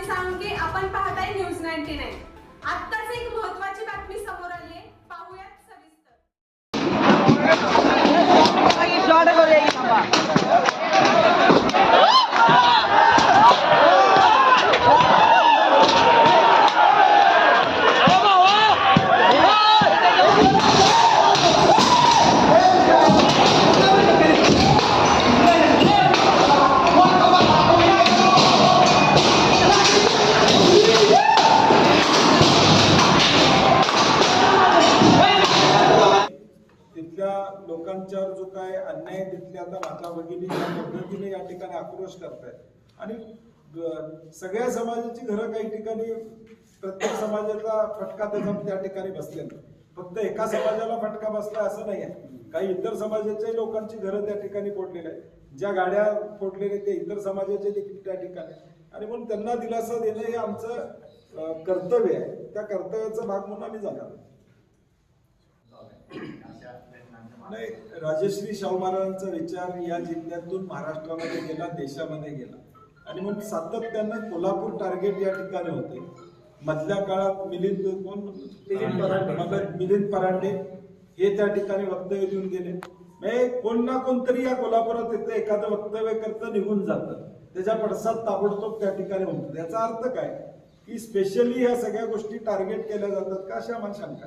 सांग की आपण पाहताय न्यूज नाईन्टी नाईन. आत्ताच एक महत्वाची बातमी समोर आली आहे पाहूयात सविस्तर. भगिनी ज्या पद्धतीने या ठिकाणी आक्रोश करतायत. आणि सगळ्या समाजाची घरं काही ठिकाणी प्रत्येक समाजाचा फटका त्याचा त्या ठिकाणी बसलेला फक्त एका समाजाला फटका बसला असं नाही आहे. काही इतर समाजाच्याही लोकांची घरं त्या ठिकाणी फोडलेली आहेत. ज्या गाड्या फोडलेल्या ते इतर समाजाचे देखील त्या ठिकाणी आणि म्हणून त्यांना दिलासा देणं हे आमचं कर्तव्य आहे. त्या कर्तव्याचा भाग म्हणून आम्ही जाणार नाही राजश्री शाहू महाराजांचा विचार या जिल्ह्यातून महाराष्ट्रामध्ये गेला देशामध्ये गेला. आणि म्हणून सातत्यानं कोल्हापूर टार्गेट या ठिकाणी होते. मधल्या काळात मिलिंद कोण? मग मिलिंद परांडे हे त्या ठिकाणी वक्तव्य देऊन गेले. म्हणजे कोण ना कोणतरी या कोल्हापुरात येतं एखादं वक्तव्य करतं निघून जातं. त्याच्या पडसाद ताबडतोब त्या ठिकाणी होतो याचा अर्थ काय? की स्पेशली ह्या सगळ्या गोष्टी टार्गेट केल्या जातात का? अशा मला शंका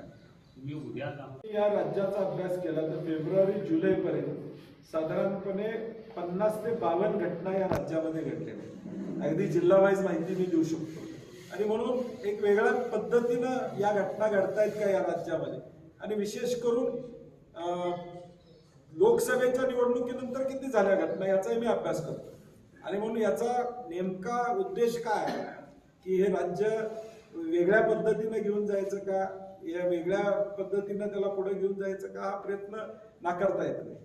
तुम्ही उद्या या राज्याचा अभ्यास केला तर फेब्रुवारी जुलै पर्यंत साधारणपणे पन्नास ते बावन्न घटना या राज्यामध्ये घडलेल्या अगदी जिल्हा वाईज माहिती मी देऊ शकतो. आणि म्हणून एक वेगळ्या पद्धतीनं या घटना घडतायत का या राज्यामध्ये? आणि विशेष करून लोकसभेच्या निवडणुकीनंतर किती झाल्या घटना याचाही मी अभ्यास करतो. आणि म्हणून याचा नेमका उद्देश काय आहे? की हे राज्य वेगळ्या पद्धतीनं घेऊन जायचं का? या वेगळ्या पद्धतीनं त्याला पुढे घेऊन जायचं का हा प्रयत्न नाकारता येत नाही.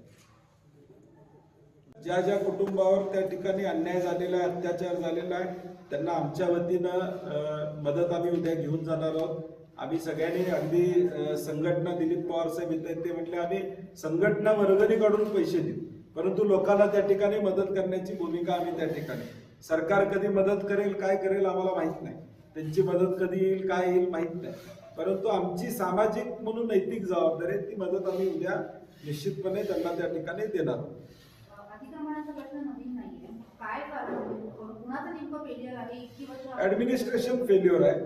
ज्या ज्या कुटुंबावर त्या ठिकाणी अन्याय झालेला आहे अत्याचार झालेला आहे त्यांना आमच्या वतीनं मदत आम्ही उद्या घेऊन जाणार आहोत. आम्ही सगळ्यांनी अगदी संघटना दिलीप पवार साहेब येत आहेत ते म्हटले आम्ही संघटना वर्गणी काढून पैसे देऊ. परंतु लोकांना त्या ठिकाणी मदत करण्याची भूमिका आम्ही त्या ठिकाणी सरकार कधी मदत करेल काय करेल आम्हाला माहीत नाही. त्यांची मदत कधी येईल काय येईल माहीत नाही. परंतु आमची सामाजिक म्हणून नैतिक जबाबदारी आहे ती मदत आम्ही उद्या निश्चितपणे त्यांना त्या ठिकाणी देणार. आहोत ऍडमिनिस्ट्रेशन फेल्युअर आहे?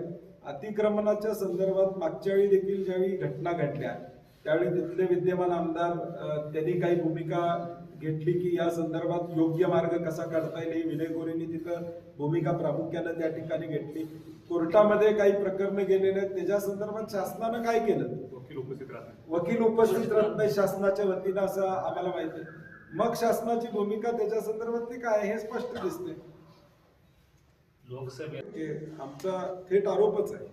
अतिक्रमणाच्या संदर्भात मागच्या वेळी देखील ज्यावेळी घटना घडल्या त्यावेळी तिथले विद्यमान आमदार त्यांनी काही भूमिका घेतली की या संदर्भात योग्य मार्ग कसा काढता येईल ही विनयगोरेंनी तिथं भूमिका प्रामुख्यानं त्या ठिकाणी घेतली. कोर्टामध्ये काही प्रकरणं गेलेले आहेत. त्याच्या संदर्भात शासनानं काय केलं? वकील उपस्थित राहतात वकील उपस्थित राहत नाही शासनाच्या वतीनं असं आम्हाला माहिती आहे. मग शासनाची भूमिका त्याच्या संदर्भात ती काय आहे हे स्पष्ट दिसते हे आमचा थेट आरोपच आहे.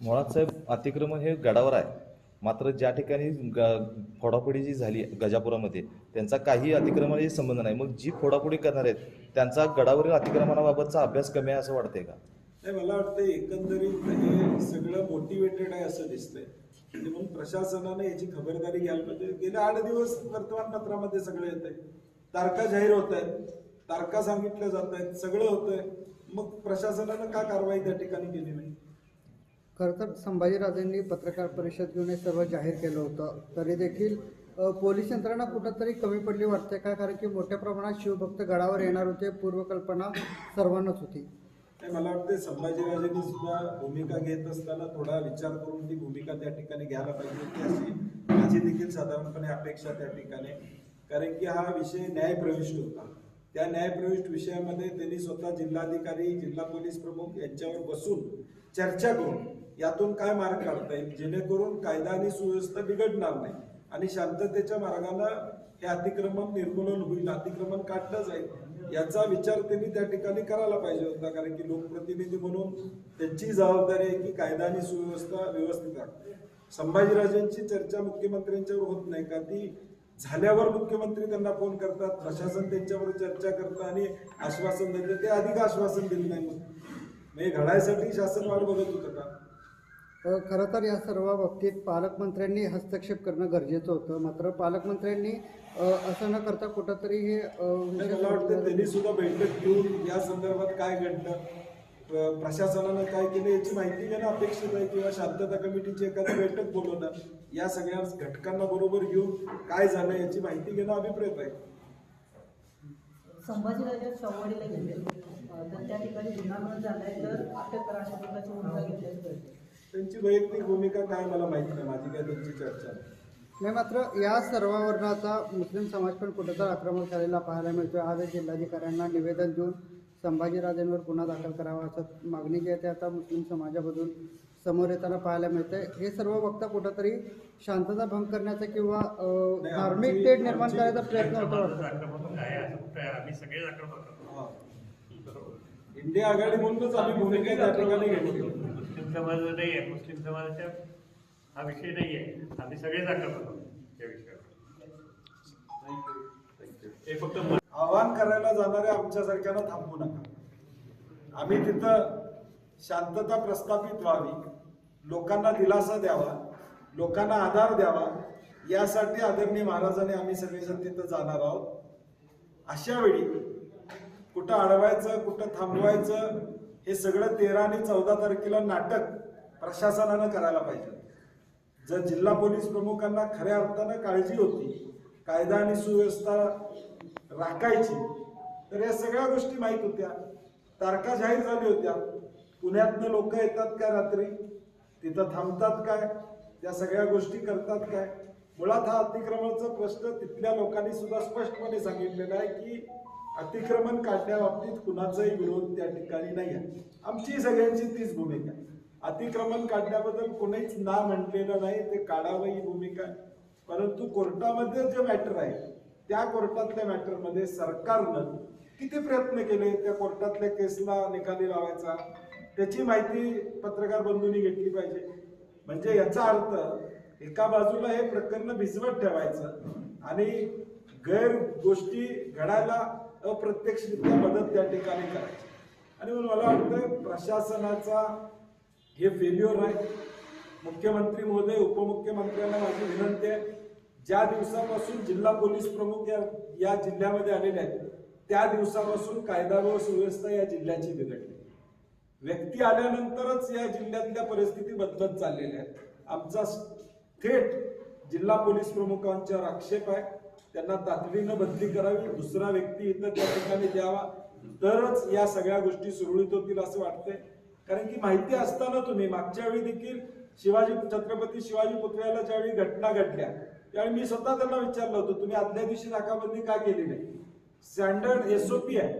मुळात साहेब अतिक्रमण हे गडावर आहे. मात्र ज्या ठिकाणी ग- फोडाफोडी जी झाली गजापुरामध्ये त्यांचा काही अतिक्रमणाशी संबंध नाही. मग जी फोडाफोडी करणार आहेत त्यांचा गडावरील अतिक्रमणाबाबतचा अभ्यास कमी आहे असं वाटतंय का? नाही मला वाटतं एकंदरीत हे सगळं मोटिवेटेड आहे असं दिसतंय. आणि म्हणून प्रशासनाने याची खबरदारी घ्यायला पाहिजे. गेले आठ दिवस वर्तमानपत्रामध्ये सगळं येत आहे तारखा जाहीर होत आहेत तारखा सांगितल्या जात आहेत सगळं होतंय. मग प्रशासनानं का कारवाई त्या ठिकाणी केली नाही? खरं तर संभाजीराजेंनी पत्रकार परिषद घेऊन हे सर्व जाहीर केलं होतं. तरी देखील पोलीस यंत्रणा कुठंतरी कमी पडली वाटते का? कारण की मोठ्या प्रमाणात शिवभक्त गडावर येणार होते पूर्वकल्पना सर्वांनाच होती. मला वाटते संभाजीराजांनी सुद्धा भूमिका घेत असताना थोडा विचार करून ती भूमिका त्या ठिकाणी घ्यायला पाहिजे होती अशी. माझी देखील साधारणपणे अपेक्षा त्या ठिकाणी. कारण की हा विषय न्यायप्रविष्ट होता. त्या न्यायप्रविष्ट विषयामध्ये त्यांनी स्वतः जिल्हाधिकारी जिल्हा पोलीस प्रमुख यांच्यावर बसून चर्चा करून यातून काय मार्ग काढता येईल? जेणेकरून कायदा आणि सुव्यवस्था बिघडणार नाही. आणि शांततेच्या मार्गानं हे अतिक्रमण निर्मूलन होईल अतिक्रमण काढलं जाईल याचा विचार त्यांनी त्या ठिकाणी करायला पाहिजे होता. कारण की लोकप्रतिनिधी म्हणून त्यांची जबाबदारी आहे की कायदा आणि सुव्यवस्था व्यवस्थित राखणे संभाजीराजांची चर्चा मुख्यमंत्र्यांच्यावर होत नाही का? ती झाल्यावर मुख्यमंत्री त्यांना फोन करतात प्रशासन त्यांच्यावर चर्चा करतं आणि आश्वासन देतं. ते अधिक आश्वासन दिलं नाही मग म्हणजे घडायसाठी शासन वाट बघत होतं का? खरं तर या सर्व बाबतीत पालकमंत्र्यांनी हस्तक्षेप करणं गरजेचं होतं. मात्र पालकमंत्र्यांनी असं न करता कुठंतरी हे मला वाटतं त्यांनी सुद्धा बैठक घेऊन या संदर्भात काय घडलं प्र- प्रशासनानं काय केलं याची माहिती घेणं अपेक्षित आहे किंवा शांतता कमिटीची एखादी बैठक बोलवणं या सगळ्या घटकांना बरोबर घेऊन काय झालं याची माहिती घेणं अभिप्रेत आहे. संभाजीराजा चौवाडीला गेले. तर त्या ठिकाणी गुन्हा नोंद झालाय तर अटक करा अशा प्रकारची भूमिका कळते त्यांची वैयक्तिक भूमिका काय मला माहिती नाही माझी काय त्यांची चर्चा नाही. नाही मात्र या सर्वावरनं आता मुस्लिम समाज पण कुठंतरी आक्रमक झालेला पाहायला मिळतोय. आज जिल्हाधिकाऱ्यांना निवेदन देऊन संभाजीराजांवर गुन्हा दाखल करावा असं मागणी जी आहे ते आता मुस्लिम समाजामधून समोर येताना पाहायला मिळतंय. हे सर्व बघता कुठंतरी शांतता भंग करण्याचा किंवा धार्मिक तेढ निर्माण करायचा प्रयत्न होतो. इंडिया आघाडी म्हणूनच आम्ही भूमिका त्या ठिकाणी घेतली. समाज नाही आहे. मुस्लिम समाजाच्या हा विषय नाही आहे आम्ही सगळेच आक्रमक आहोत या विषयावर. हे फक्त आवाहन करायला जाणाऱ्या आमच्यासारख्यांना थांबवू नका. आम्ही तिथं शांतता प्रस्थापित व्हावी. लोकांना दिलासा द्यावा. लोकांना आधार द्यावा. यासाठी आदरणीय महाराजांनी आम्ही सगळेजण तिथं जाणार आहोत. अशा वेळी कुठं अडवायचं कुठं थांबवायचं हे सगळं तेरा आणि चौदा तारखेला नाटक प्रशासनानं करायला पाहिजे. जर जिल्हा पोलीस प्रमुखांना खऱ्या अर्थानं काळजी होती कायदा आणि सुव्यवस्था राखायची तर या सगळ्या गोष्टी माहीत होत्या. तारखा जाहीर झाली होत्या. पुण्यातनं लोक येतात काय रात्री? तिथं थांबतात काय त्या सगळ्या गोष्टी करतात काय मुळात हा अतिक्रमणाचा प्रश्न तिथल्या लोकांनी सुद्धा स्पष्टपणे सांगितलेला आहे की अतिक्रमण काढण्याबाबतीत कुणाचाही विरोध त्या ठिकाणी नाही आहे आमची सगळ्यांची तीच भूमिका आहे. अतिक्रमण काढण्याबद्दल कोणीच ना म्हटलेलं नाही ते काढावं ही भूमिका आहे. परंतु कोर्टामध्ये जे मॅटर आहे त्या कोर्टातल्या मॅटरमध्ये सरकारनं किती प्रयत्न केले त्या कोर्टातल्या केसला निकाली लावायचा? त्याची माहिती पत्रकार बंधूंनी घेतली पाहिजे. म्हणजे याचा अर्थ एका बाजूला हे प्रकरण भिजवत ठेवायचं आणि गैर गोष्टी घडायला अप्रत्यक्षरित्या मदत त्या ठिकाणी करायची. आणि म्हणून मला वाटतं प्रशासनाचा हे फेल्युअर आहे. मुख्यमंत्री महोदय उपमुख्यमंत्र्यांना माझी विनंती आहे ज्या दिवसापासून जिल्हा पोलीस प्रमुख या या जिल्ह्यामध्ये आलेले आहेत त्या दिवसापासून कायदा व सुव्यवस्था या जिल्ह्याची बिघडली. व्यक्ती आल्यानंतरच या जिल्ह्यातल्या परिस्थिती बदलत चाललेल्या आहेत. आमचा थेट जिल्हा पोलीस प्रमुखांच्यावर आक्षेप आहे. त्यांना तातडीनं बदली करावी दुसरा व्यक्ती इथं त्या ठिकाणी द्यावा. तरच या सगळ्या गोष्टी सुरळीत होतील असं वाटतंय. कारण की माहिती असताना तुम्ही मागच्या वेळी देखील शिवाजी छत्रपती शिवाजी पुतळ्याला ज्यावेळी घटना घडल्या त्यावेळी मी स्वतः त्यांना विचारलं होतं तुम्ही आदल्या दिवशी नाकाबंदी का केली नाही? स्टँडर्ड एसओपी आहे.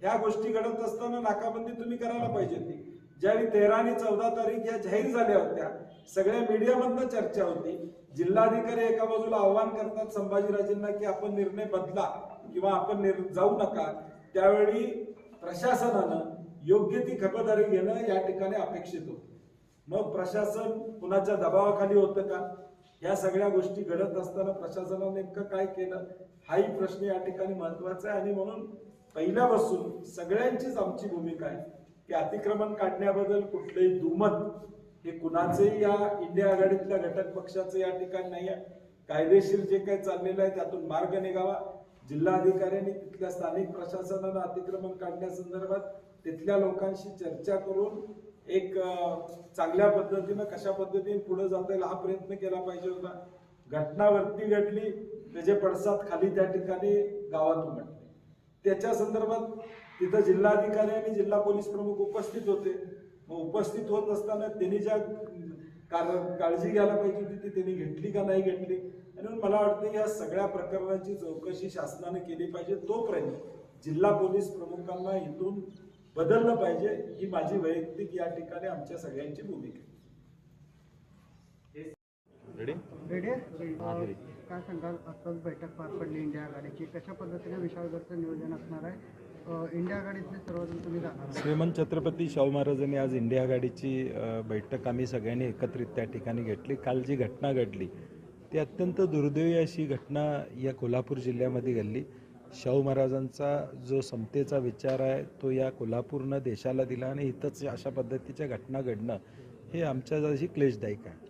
ह्या गोष्टी घडत असताना नाकाबंदी तुम्ही करायला पाहिजे ती. ज्यावेळी तेरा आणि चौदा तारीख या जाहीर झाल्या होत्या सगळ्या मीडियामधनं चर्चा होती. जिल्हाधिकारी एका बाजूला आव्हान करतात संभाजीराजेंना की आपण निर्णय बदला किंवा आपण निर् जाऊ नका. त्यावेळी प्रशासनानं योग्य ती खबरदारी घेणं या ठिकाणी अपेक्षित होतं. मग प्रशासन कुणाच्या दबावाखाली होतं का? या सगळ्या गोष्टी घडत असताना प्रशासनानं नेमकं काय केलं? हाही प्रश्न या ठिकाणी महत्त्वाचा आहे आणि म्हणून पहिल्यापासून सगळ्यांचीच आमची भूमिका आहे. की अतिक्रमण काढण्याबद्दल कुठलंही दुमत हे कुणाचंही या इंडिया आघाडीतल्या घटक पक्षाचं या ठिकाणी नाही आहे. कायदेशीर जे काही चाललेलं आहे त्यातून मार्ग निघावा. जिल्हाधिकाऱ्यांनी तिथल्या स्थानिक प्रशासनानं अतिक्रमण काढण्यासंदर्भात तिथल्या लोकांशी चर्चा करून एक चांगल्या पद्धतीनं कशा पद्धतीने पुढे जाता येईल हा प्रयत्न केला पाहिजे होता. घटना वरती घडली त्याचे पडसाद खाली त्या ठिकाणी गावात उमटले त्याच्या संदर्भात तिथं जिल्हाधिकारी आणि जिल्हा पोलीस प्रमुख उपस्थित होते. मग उपस्थित होत असताना त्यांनी ज्या काळजी घ्यायला पाहिजे होती ती त्यांनी घेतली का नाही घेतली? आणि मला वाटतं या सगळ्या प्रकरणाची चौकशी शासनाने केली पाहिजे. तोपर्यंत जिल्हा पोलीस प्रमुखांना इथून बदललं पाहिजे ही माझी वैयक्तिक या ठिकाणी आमच्या सगळ्यांची भूमिका आहे. रेडी रेडी आहे? अ, काय सांगाल? आत्ताच बैठक पार पडली इंडिया आघाडीची कशा पद्धतीने विशाळगडचं नियोजन असणार आहे? इंडिया सर्वजण तुम्ही जाणार श्रीमंत छत्रपती शाहू महाराजांनी आज इंडिया आघाडीची बैठक आम्ही सगळ्यांनी एकत्रित त्या ठिकाणी घेतली. काल जी घटना घडली ती अत्यंत दुर्दैवी अशी घटना या कोल्हापूर जिल्ह्यामध्ये घडली. शाहू महाराजांचा जो समतेचा विचार आहे तो या कोल्हापूरनं देशाला दिला आणि इथंच अशा पद्धतीच्या घटना घडणं हे आमच्याशी क्लेशदायक आहे.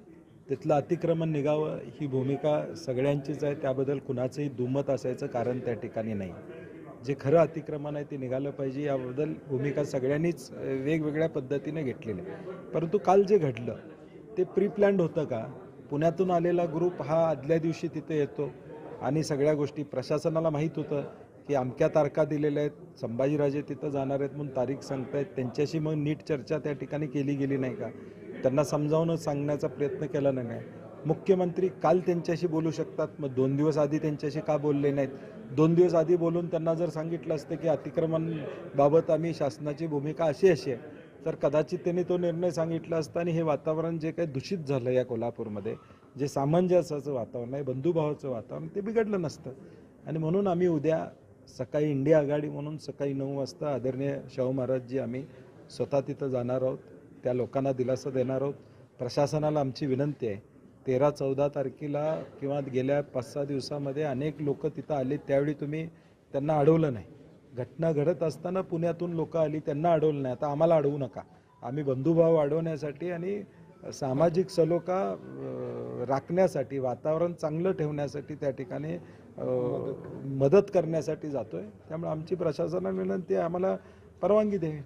तिथलं अतिक्रमण निघावं ही भूमिका सगळ्यांचीच आहे त्याबद्दल कुणाचंही दुमत असायचं कारण त्या ठिकाणी नाही. जे खरं अतिक्रमण आहे ते निघालं पाहिजे याबद्दल भूमिका सगळ्यांनीच वेगवेगळ्या पद्धतीने घेतलेली आहे. परंतु काल जे घडलं ते प्री प्लॅन्ड होतं का? पुण्यातून आलेला ग्रुप हा आदल्या दिवशी तिथे येतो आणि सगळ्या गोष्टी प्रशासनाला माहीत होतं की अमक्या तारखा दिलेल्या आहेत संभाजीराजे तिथं जाणार आहेत म्हणून तारीख सांगतायत. त्यांच्याशी मग नीट चर्चा त्या ठिकाणी केली गेली नाही का? त्यांना समजावून सांगण्याचा प्रयत्न केला नाही. मुख्यमंत्री काल त्यांच्याशी बोलू शकतात मग दोन दिवस आधी त्यांच्याशी का बोलले नाहीत? दोन दिवस आधी बोलून त्यांना जर सांगितलं असतं की अतिक्रमण बाबत आम्ही शासनाची भूमिका अशी अशी आहे तर कदाचित त्यांनी तो निर्णय सांगितला असता आणि हे वातावरण जे काही दूषित झालं या कोल्हापूरमध्ये जे सामंजस्याचं वातावरण आहे बंधुभावाचं वातावरण ते बिघडलं नसतं. आणि म्हणून आम्ही उद्या सकाळी इंडिया आघाडी म्हणून सकाळी नऊ वाजता आदरणीय शाहू महाराजजी आम्ही स्वतः तिथं जाणार आहोत. त्या लोकांना दिलासा देणार आहोत. प्रशासनाला आमची विनंती आहे. तेरा चौदा तारखेला किंवा गेल्या पाच सहा दिवसामध्ये अनेक लोक तिथं आले त्यावेळी तुम्ही त्यांना अडवलं नाही. घटना घडत असताना पुण्यातून लोक आली त्यांना अडवलं नाही. आता आम्हाला अडवू नका. आम्ही बंधुभाव वाढवण्यासाठी आणि सामाजिक सलोखा राखण्यासाठी वातावरण चांगलं ठेवण्यासाठी त्या ठिकाणी मदत करण्यासाठी जातोय. त्यामुळे आमची प्रशासनाला विनंती आहे. आम्हाला परवानगी द्यावी.